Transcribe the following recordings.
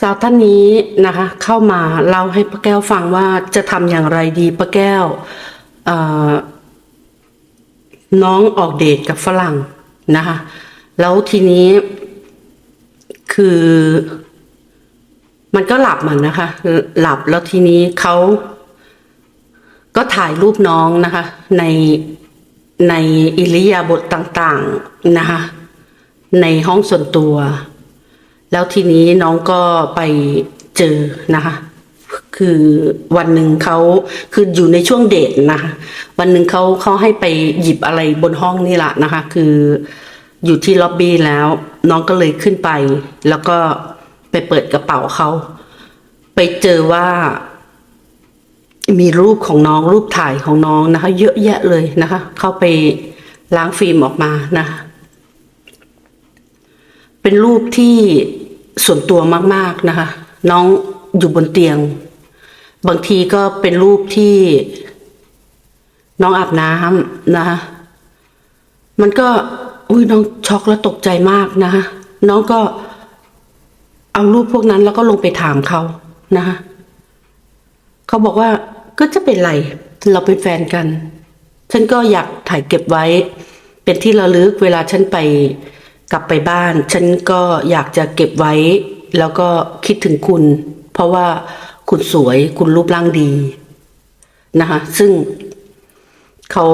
สาวท่านนี้นะคะ เข้ามาเล่าให้ป้าแก้วฟังว่าจะทำอย่างไรดีป้าแก้วน้องออกเดทกับฝรั่งนะคะ แล้วทีนี้คือ มันก็หลับมันนะคะ หลับแล้วทีนี้เขาก็ถ่ายรูปน้องนะคะ ในในอิริยาบถต่าง ๆนะคะ ในห้องส่วนตัว แล้วทีนี้น้องก็ไปเจอนะคะ คือวันหนึ่งเขาคืออยู่ในช่วงเดทนะคะวันหนึ่งเขาเขาให้ไปหยิบอะไรบนห้องนี่แหละนะคะ คืออยู่ที่ล็อบบี้แล้ว น้องก็เลยขึ้นไป แล้วก็ไปเปิดกระเป๋าเขาไปเจอว่ามีรูปของน้องรูปถ่ายของน้องนะคะ เยอะแยะเลยนะคะ เข้าไปล้างฟิล์มออกมานะคะ เป็นรูปที่ส่วนตัวมาก ๆนะคะ น้องอยู่บนเตียง บางทีก็เป็นรูปที่ น้องอาบน้ำนะคะ มันก็อุ้ยน้องช็อกแล้วตกใจมากนะคะน้องก็เอารูปพวกนั้นแล้วก็ลงไปถามเขานะคะเขาบอกว่าก็จะเป็นไร เราเป็นแฟนกัน ฉันก็อยากถ่ายเก็บไว้ เป็นที่ระลึกเวลาฉันไป กลับไปบ้าน ฉันก็อยากจะเก็บไว้ แล้วก็คิดถึงคุณ เพราะว่าคุณสวยคุณรูปร่างดีนะคะซึ่งเขา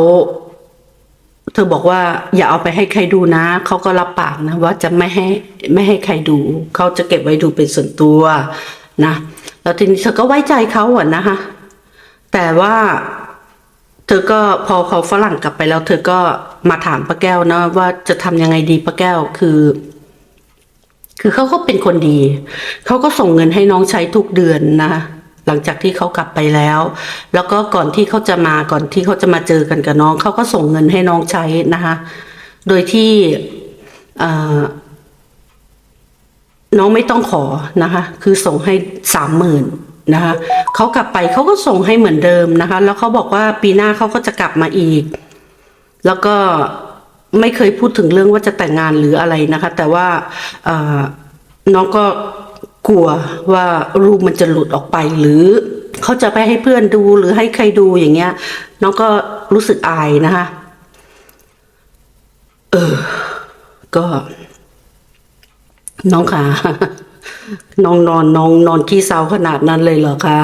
เธอบอกว่า อย่าเอาไปให้ใครดูนะ เขาก็รับปากนะ ว่าจะไม่ให้ไม่ให้ใครดู เขาจะเก็บไว้ดูเป็นส่วนตัวนะแล้วทีนี้เธอก็ไว้ใจเขาอะนะคะแต่ว่า เธอก็พอเขาฝรั่งกลับไปแล้ว เธอก็มาถามป้าแก้วนะว่าจะทำยังไงดีป้าแก้วคือ คือเขาก็เป็นคนดี เขาก็ส่งเงินให้น้องใช้ทุกเดือนนะหลังจากที่เขากลับไปแล้ว แล้วก็ก่อนที่เขาจะมาก่อนที่เขาจะมาเจอกันกับน้อง เขาก็ส่งเงินให้น้องใช้นะคะโดยที่อ่อน้องไม่ต้องขอนะคะ คือส่งให้สามหมื่น นะคะเขากลับไปเขาก็ส่งให้เหมือนเดิมนะคะ แล้วเขาบอกว่าปีหน้าเขาก็จะกลับมาอีก แล้วก็ไม่เคยพูดถึงเรื่องว่าจะแต่งงานหรืออะไรนะคะ แต่ว่าน้องก็กลัวว่ารูปมันจะหลุดออกไป หรือเขาจะไปให้เพื่อนดูหรือให้ใครดูอย่างเงี้ย น้องก็รู้สึกอายนะคะ เออ ก็ น้องขา น้องนอนน้องนอนขี้เศร้าขนาดนั้นเลยเหรอคะ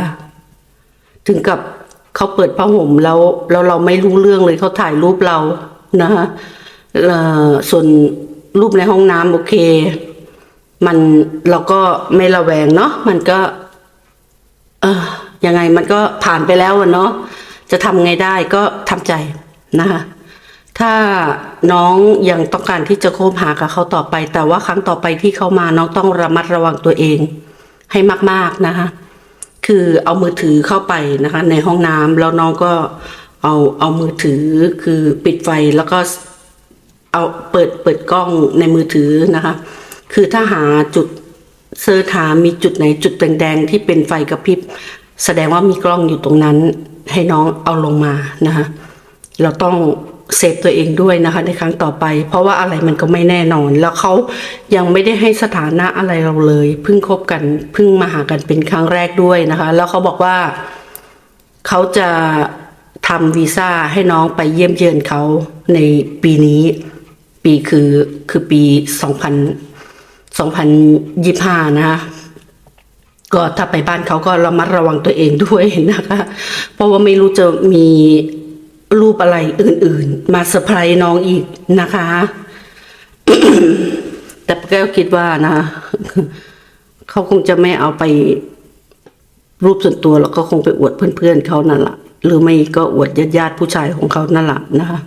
ถึงกับเขาเปิดผ้าห่มแล้วแล้วเราไม่รู้เรื่องเลยเขาถ่ายรูปเรานะคะเออส่วนรูปในห้องน้ำโอเค มันเราก็ไม่ระแวงเนาะมันก็ เออยังไงมันก็ผ่านไปแล้วอะเนาะจะทำไงได้ก็ทำใจนะคะ ถ้าน้องยังต้องการที่จะคบหากับเขาต่อไป แต่ว่าครั้งต่อไปที่เขามาน้องต้องระมัดระวังตัวเอง ให้มาก ๆนะคะ คือเอามือถือเข้าไปนะคะ ในห้องน้ำแล้วน้องก็เอาเอามือถือคือปิดไฟแล้วก็เอาเปิดเปิดกล้องในมือถือนะคะ คือถ้าหาจุดเซิร์ชหามีจุดไหนจุดแดงๆที่เป็นไฟกระพริบ แสดงว่ามีกล้องอยู่ตรงนั้น ให้น้องเอาลงมานะคะเราต้อง เซฟตัวเองด้วยนะคะ ในครั้งต่อไป เพราะว่าอะไรมันก็ไม่แน่นอน แล้วเขายังไม่ได้ให้สถานะอะไรเราเลยเพิ่งคบกันเพิ่งมาหากันเป็นครั้งแรกด้วยนะคะ แล้วเขาบอกว่าเขาจะทำวีซ่าให้น้องไปเยี่ยมเยือนเขาในปีนี้ ปีคือคือปีสองพันสองพันยี่ห้านะคะก็ถ้าไปบ้านเขาก็ระมัดระวังตัวเองด้วยนะคะ เพราะว่าไม่รู้จะมี รูปอะไรอื่นๆ มาเซอร์ไพรส์น้องอีกนะคะ แต่แก้วคิดว่านะ เขาคงจะไม่เอาไปรูปส่วนตัวแล้วก็คงไปอวดเพื่อนๆเขานั่นแหละหรือไม่ก็อวดญาติๆผู้ชายของเขานั่นแหละนะคะ